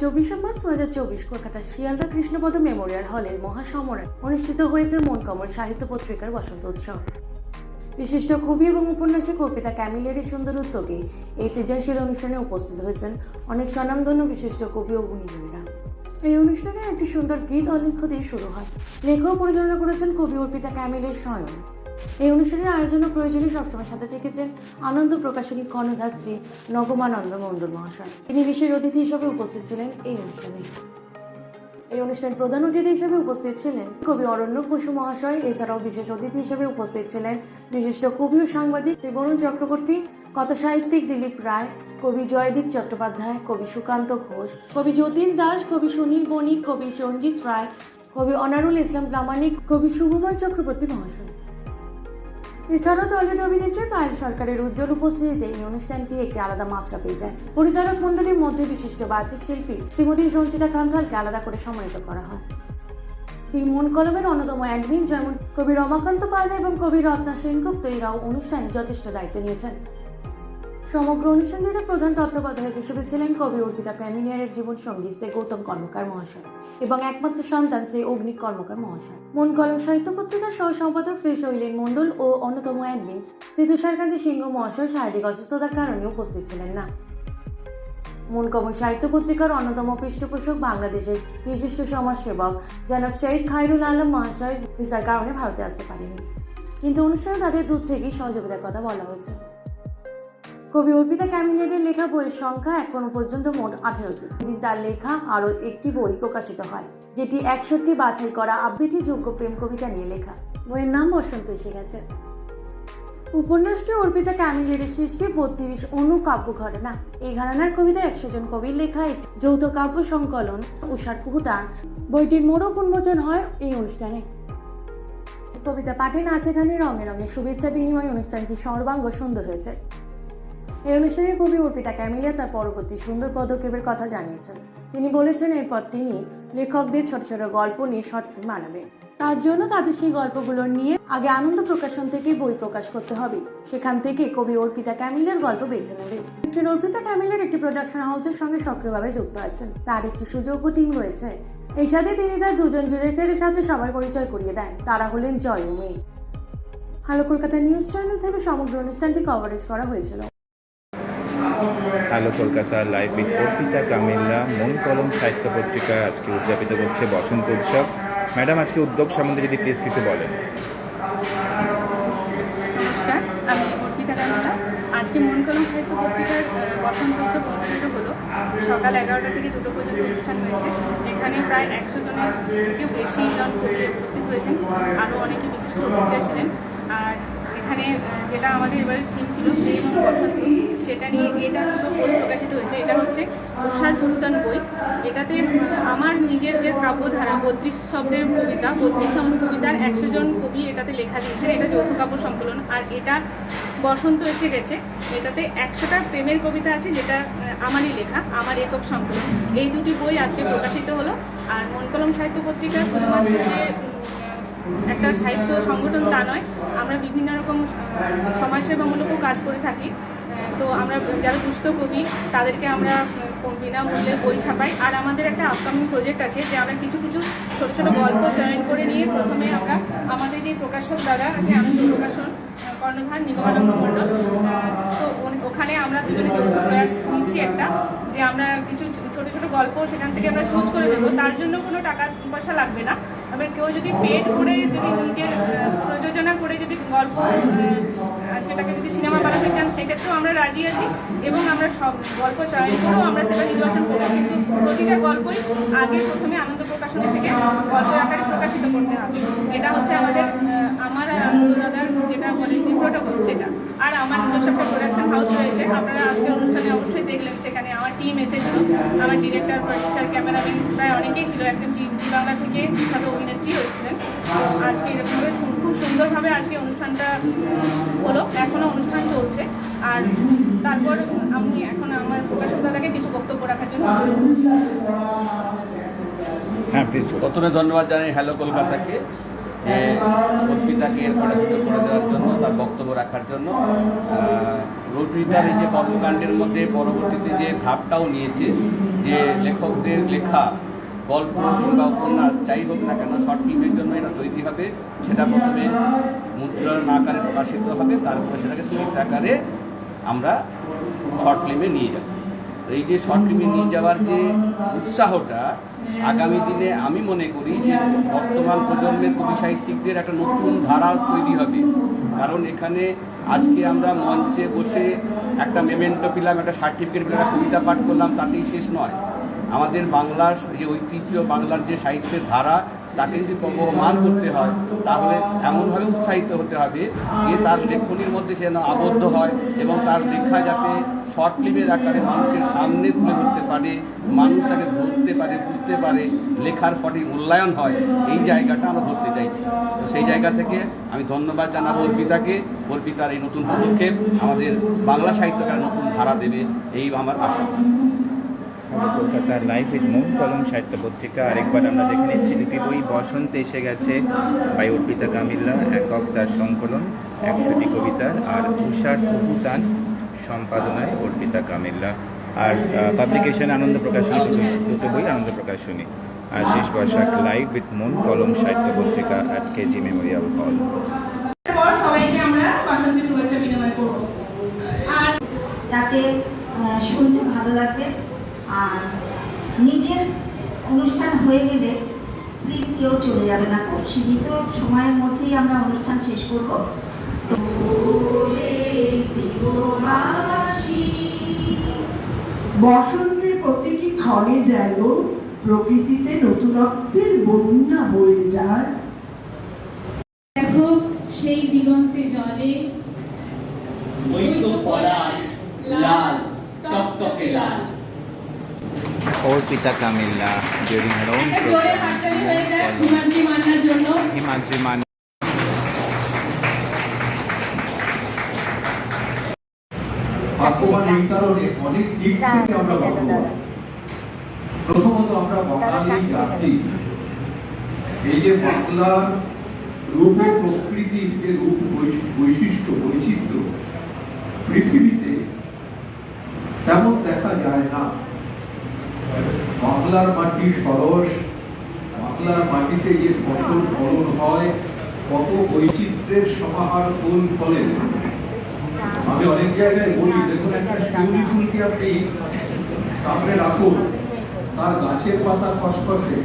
চব্বিশে মার্চ দু হাজার চব্বিশ শিয়ালদা কৃষ্ণপদ মেমোরিয়াল হলে মহাসমরে অনুষ্ঠিত হয়েছে সাহিত্য পত্রিকার বসন্ত উৎসব। বিশিষ্ট কবি এবং উপন্যাসিক অর্পিতা ক্যামিলিয়ারি সুন্দর উদ্যোগে এই সৃজনশীল অনুষ্ঠানে উপস্থিত হয়েছেন অনেক স্বনামধন্য বিশিষ্ট কবি ও গুণীজনীরা। এই অনুষ্ঠানে একটি সুন্দর গীত অলিখ্য দিয়ে শুরু হয়। লেখক পরিচালনা করেছেন কবি অর্পিতা ক্যামিলের স্বয়ং। এই অনুষ্ঠানের আয়োজনে প্রয়োজনে সবসময় সাথে থেকেছেন আনন্দ প্রকাশনী কর্ণধার শ্রী নগমানন্দ মণ্ডল মহাশয়। তিনি বিশেষ অতিথি হিসেবে উপস্থিত ছিলেন এই অনুষ্ঠানে। এই অনুষ্ঠানে প্রধান অতিথি হিসেবে উপস্থিত ছিলেন কবি অরণ্য বসু মহাশয়, এছাড়াও বিশেষ অতিথি হিসেবে উপস্থিত ছিলেন বিশিষ্ট কবি ও সাংবাদিক শ্রী বরুণ চক্রবর্তী কথা সাহিত্যিক দিলীপ রায়, কবি জয়দীপ চট্টোপাধ্যায়, কবি সুকান্ত ঘোষ, কবি যতীন দাস, কবি সুনীল বণিক, কবি সঞ্জিত রায়, কবি অনারুল ইসলাম প্রামাণিক, কবি শুভময় চক্রবর্তী মহাশয়। এছাড়াও টলিউড অভিনেত্রী পায়েল সরকারের উজ্জ্বল উপস্থিতিতে এই অনুষ্ঠানটি একটি আলাদা মাত্রা পেয়ে যায়। পরিচালক মন্ডলীর মধ্যে বিশিষ্ট বাচিক শিল্পী শ্রীমতী সঞ্চিতা কান্থালকে আলাদা করে সম্মানিত করা হয়। এই মন কলমের অন্যতম অ্যাডমিন, যেমন কবি রমাকান্ত পাল এবং কবি রত্না সেনগুপ্ত এরাও অনুষ্ঠানে যথেষ্ট দায়িত্ব নিয়েছেন। সমগ্র অনুষ্ঠানটিতে প্রধান তত্ত্বাবধায়ক হিসেবে ছিলেন কবি অর্পিতা প্যামিনিয়ারের জীবন সঙ্গী গৌতম কর্মকার মহাশয়। এবং একমাত্র সন্তান শ্রী অগ্নিক কর্মকার মহাশয়। মন কলম সাহিত্য পত্রিকার সহ সম্পাদক শ্রী শৈলেন মণ্ডল ও অন্যতম অ্যাডমিন শ্রী তুষারকান্তি সিংহ মহাশয় শারীরিক অসুস্থতার কারণে উপস্থিত ছিলেন না। মন কমল সাহিত্য পত্রিকার অন্যতম পৃষ্ঠপোষক বাংলাদেশের বিশিষ্ট সমাজসেবক জনাব শেখ খাইরুল আলম মহাশয়, ভিসার কারণে ভারতে আসতে পারেনি কিন্তু অনুষ্ঠানে তাদের দূর থেকেই সহযোগিতার কথা বলা হয়েছে। কবি অর্পিতা ক্যামিনেটের লেখা বইয়ের সংখ্যা এখনও পর্যন্ত মোট আঠেরোটি এদিন তার লেখা আরও একটি বই প্রকাশিত হয়, যেটি একষট্টি বাছাই করা আবৃত্তি যোগ্য প্রেম কবিতা নিয়ে লেখা। বইয়ের নাম বসন্ত এসে গেছে। উপন্যাসটি অর্পিতা ক্যামিলের সৃষ্টি বত্রিশ অনু কাব্য ঘটনা। এই ঘরানার কবিতা একশো জন কবির লেখা একটি যৌথ কাব্য সংকলন উষার কুহুতা বইটির মোড়ক উন্মোচন হয় এই অনুষ্ঠানে। কবিতা পাঠে নাচে গানে রঙে রঙে শুভেচ্ছা বিনিময় অনুষ্ঠানটি সর্বাঙ্গ সুন্দর হয়েছে। এই অনুষ্ঠানে কবি অর্পিতা ক্যামিলিয়া তার পরবর্তী সুন্দর পদক্ষেপের কথা জানিয়েছেন। তিনি বলেছেন, এরপর তিনি লেখকদের ছোট ছোট গল্প নিয়ে শর্ট ফিল্ম বানাবেন। তার জন্য তাদের সেই গল্পগুলো নিয়ে আগে আনন্দ প্রকাশন থেকে বই প্রকাশ করতে হবে। সেখান থেকে কবি অর্পিতা ক্যামিলের গল্প বেছে নেবে অর্পিতা ক্যামিলের একটি প্রোডাকশন হাউসের সঙ্গে সক্রিয়ভাবে যুক্ত আছেন। তার একটি সুযোগ্য টিম রয়েছে। এই সাথে তিনি তার দুজন ডিরেক্টরের সাথে সবার পরিচয় করিয়ে দেন। তারা হলেন জয় মেয়ে হ্যালো কলকাতা নিউজ চ্যানেল থেকে সমগ্র অনুষ্ঠানটি কভারেজ করা হয়েছিল। Hello, Kolkata live with Arpita কামিল্লা মন কলম সাহিত্য পত্রিকা আজকে উদযাপিত করছে বসন্ত উৎসব। ম্যাডাম, আজকে উদ্যোগ সম্বন্ধে যদি প্লিজ কিছু বলেন। আজকে মন কলম সাহিত্য পত্রিকার বসন্ত উৎসব অনুষ্ঠিত হলো। সকাল এগারোটা থেকে দুটো পর্যন্ত অনুষ্ঠান হয়েছে। এখানে প্রায় একশো জনের থেকেও বেশি জন উপস্থিত হয়েছেন। আরও অনেকে বিশিষ্ট অতিথিরা ছিলেন আর এখানে যেটা আমাদের এবারে থিম ছিল প্রেম এবং বসন্ত সেটা নিয়ে এটা দুটো বই প্রকাশিত হয়েছে। এটা হচ্ছে উষার পুরাতন বই। এটাতে আমার নিজের যে কাব্যধারা, বত্রিশ শব্দের কবিতা, বত্রিশ কবিতার একশো জন কবি এটাতে লেখা দিয়েছেন। এটা যৌথ কাব্য সংকলন। আর এটা বসন্ত এসে গেছে। এটাতে একশোটা প্রেমের কবিতা আছে যেটা আমারই লেখা, আমার একক সংকলন। এই দুটি বই আজকে প্রকাশিত হলো। আর মনকলম সাহিত্য পত্রিকা শুধুমাত্র যে একটা সাহিত্য সংগঠন তা নয়। আমরা বিভিন্ন রকম সমাজসেবামূলকও কাজ করে থাকি। তো আমরা যারা দুস্থ কবি তাদেরকে আমরা বিনামূল্যে বই ছাপাই। আর আমাদের একটা আপকামিং প্রজেক্ট আছে যে আমরা কিছু কিছু ছোট ছোট গল্প চয়ন করে নিয়ে প্রথমে আমরা আমাদের যে প্রকাশক দাদা আছে, আনন্দ প্রকাশন কর্ণধার নিগমানন্দ মণ্ডল তো ওখানে আমরা দুজনে যৌথ প্রয়াস নিচ্ছি একটা যে আমরা কিছু ছোট ছোট গল্প সেখান থেকে আমরা চুজ করে নেব। তার জন্য কোনো টাকা পয়সা লাগবে না। এবার কেউ যদি পেট করে যদি নিজের প্রযোজনা করে যদি গল্প সেটাকে যদি সিনেমা বানাতে চান, সেক্ষেত্রেও আমরা রাজি আছি এবং আমরা সব গল্প চয়ন করেও আমরা সেটা নির্বাচন করব। কিন্তু প্রতিটা গল্পই আগে প্রথমে আনন্দ প্রকাশনী থেকে গল্প আকারে প্রকাশিত করতে হবে এটা হচ্ছে আমাদের আমার আর আনন্দ দাদার যেটা বলে যে প্রোটোকল সেটা। আর আমার নিজস্ব একটা প্রোডাকশন হাউস রয়েছে, আপনারা আজকের অনুষ্ঠানে অবশ্যই দেখলেন, সেখানে আমার টিম এসেছিল। আমার ডিরেক্টর প্রডিউসার ক্যামেরাম্যান প্রায় অনেকেই ছিল একজন জি বাংলা থেকে বিখ্যাত অভিনেত্রী এসেছিলেন তো আজকে এরকমভাবে খুব সুন্দরভাবে আজকে অনুষ্ঠানটা হলো। এখনও অনুষ্ঠান চলছে। আর তারপর আমি এখন আমার প্রকাশক দাদাকে কিছু বক্তব্য রাখার জন্য। হ্যাঁ প্লিজ প্রথমে ধন্যবাদ জানাই হ্যালো কলকাতাকে, যে অর্পিতাকে এরপরে সুযোগ করে দেওয়ার জন্য, তার বক্তব্য রাখার জন্য। অর্পিতার এই যে কর্মকাণ্ডের মধ্যে পরবর্তীতে যে ধাপটাও নিয়েছে, যে লেখকদের লেখা, গল্প কিংবা উপন্যাস, যাই হোক না কেন শর্ট ফিল্মের জন্য এটা তৈরি হবে। সেটা প্রথমে মুদ্রণ আকারে প্রকাশিত হবে, তারপরে সেটাকে স্ক্রিপ্ট আকারে আমরা শর্ট ফিল্মে নিয়ে যাব। এই যে শর্ট ফিল্মে নিয়ে যাওয়ার যে উৎসাহটা, আগামী দিনে আমি মনে করি যে বর্তমান প্রজন্মের কবি সাহিত্যিকদের একটা নতুন ধারা তৈরি হবে। কারণ এখানে আজকে আমরা মঞ্চে বসে একটা মেমেন্টো পেলাম, একটা সার্টিফিকেট পেলাম, একটা কবিতা পাঠ করলাম, তাতেই শেষ নয়। আমাদের বাংলার যে ঐতিহ্য, বাংলার যে সাহিত্যের ধারা তাকে যদি প্রবহমান করতে হয়, তাহলে এমনভাবে উৎসাহিত হতে হবে যে তার লেখনির মধ্যে যেন আবদ্ধ হয় এবং তার লেখা যাতে শর্ট ফিল্মের আকারে মানুষের সামনে তুলে ধরতে পারে, মানুষ তাকে ধরতে পারে, বুঝতে পারে, লেখার সঠিক মূল্যায়ন হয়, এই জায়গাটা আমরা ধরতে চাইছি। তো সেই জায়গা থেকে আমি ধন্যবাদ জানাব অর্পিতাকে। অর্পিতার এই নতুন পদক্ষেপ আমাদের বাংলা সাহিত্যকে একটা নতুন ধারা দেবে, এই আমার আশা। কলকাতার লাইভ উইথ মন কলম সাহিত্য পত্রিকা আরেকবার আমরা দেখে নিচ্ছি দুটি বই। বসন্ত এসে গেছে বাই অর্পিতা কামিল্লা একক তার সংকলন একশোটি কবিতার আর তুষার কপুতান সম্পাদনায় অর্পিতা কামিল্লা আর পাবলিকেশন আনন্দ প্রকাশনী দুটো- বই আনন্দ প্রকাশনী। আর শেষ বৈশাখ লাইভ উইথ মন কলম সাহিত্য পত্রিকা অ্যাট কেজি মেমোরিয়াল হল সবাইকে আমরা বাসন্তী শুভেচ্ছা বিনিময় করব। আর তাতে শুনতে ভালো লাগবে আর নিজের অনুষ্ঠান হয়ে গেলে প্লিজ কেউ চলে যাবে না খুব সীমিত সময়ের মধ্যেই আমরা অনুষ্ঠান শেষ করব। তো বসন্তের প্রতিটি ক্ষণে যেন প্রকৃতিতে নতুনত্বের বন্যা বয়ে যায়। দেখো সেই দিগন্তে জলে লাল টকটকে লাল। চা থেকে আমরা দিয়ে গেল ভাগ্যবান দাদা। প্রথমত আমরা বাঙালি জাতি এই যে বাংলার রূপ ও প্রকৃতির যে রূপ বৈশিষ্ট্য বৈচিত্র্য পৃথিবীতে তেমন দেখা যায় না বাংলার মাটি সরস বাংলার মাটিতে যে ফসল ফলন হয়, কত বৈচিত্র্যের সমাহার ফুল ফলে। আমি অনেক জায়গায় বলি, দেখুন, একটা শিউলি ফুলকে আপনি সামনে রাখুন, তার গাছের পাতা খসখসে।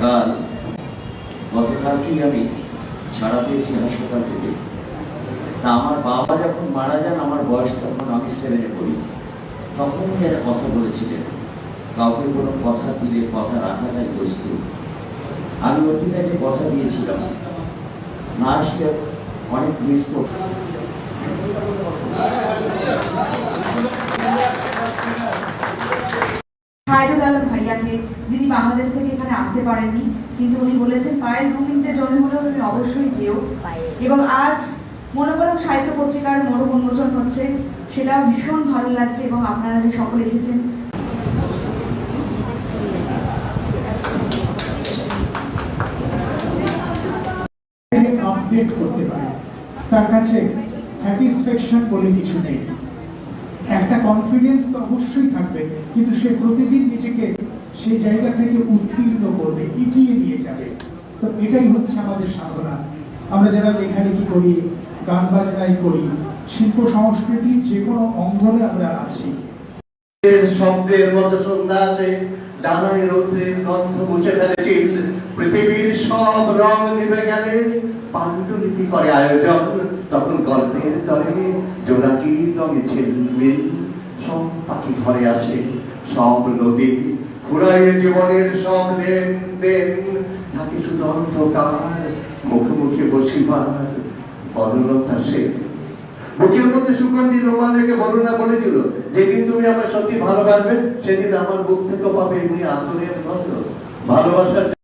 কাল গতকালকেই আমি ছাড়া পেয়েছি হাসপাতাল থেকে। তা আমার বাবা মারা যান আমার বয়স তখন আমি সেভেনে পড়ি। তখন উনি একটা কথা বলেছিলেন কাউকে কোনো কথা দিলে কথা রাখাটাই দোস্ত আমি অর্পিতাকে কথা দিয়েছিলাম। না আসলে অনেক মিস করতাম আলম ভাইয়াকে যিনি বাংলাদেশ থেকে এখানে আসতে পারেননি কিন্তু উনি বলেছেন পায়েল দু মিনিটের জন্য হলেও তুমি অবশ্যই যেও। এবং আজ মনোকলম সাহিত্য পত্রিকার মোড়ক উন্মোচন হচ্ছে সেটাও ভীষণ ভালো লাগছে এবং আপনারা যে সকলে এসেছেন। তার কাছে স্যাটিসফ্যাকশন বলে কিছু নেই। একটা কনফিডেন্স তো অবশ্যই থাকবে, কিন্তু সে প্রতিদিন নিজেকে সেই জায়গা থেকে উত্তীর্ণ করবে, এগিয়ে নিয়ে যাবে। তো এটাই হচ্ছে আমাদের সাধনা। আমরা যারা লেখালেখি করি গান বাজনাই করি। শিল্প সংস্কৃতির যে কোনো অঙ্গনে আমরা আছি। শব্দের মতো সন্ধ্যাতে ডানায় রৌদ্রের গন্ধ মুছে ফেলেছিল পৃথিবীর সব রং নিভে গেলে পাণ্ডুলিপি করে আয়োজন। তখন গল্পের তরে জোনাকি রঙে ঝিলমিল সব পাখি ঘরে আসে সব নদী ফুরাইয়ে জীবনের সব লেন দেন থাকে শুধু অন্ধকার, মুখে মুখে বসিবার বনলতা সে বুকের মধ্যে সুগন্ধি রোমান রেখে বর্ণনা বলেছিল যেদিন তুমি আমার সত্যি ভালোবাসবে, সেদিন আমার বুক থেকে পাবে এমনি আন্তরিক গন্ধ ভালোবাসার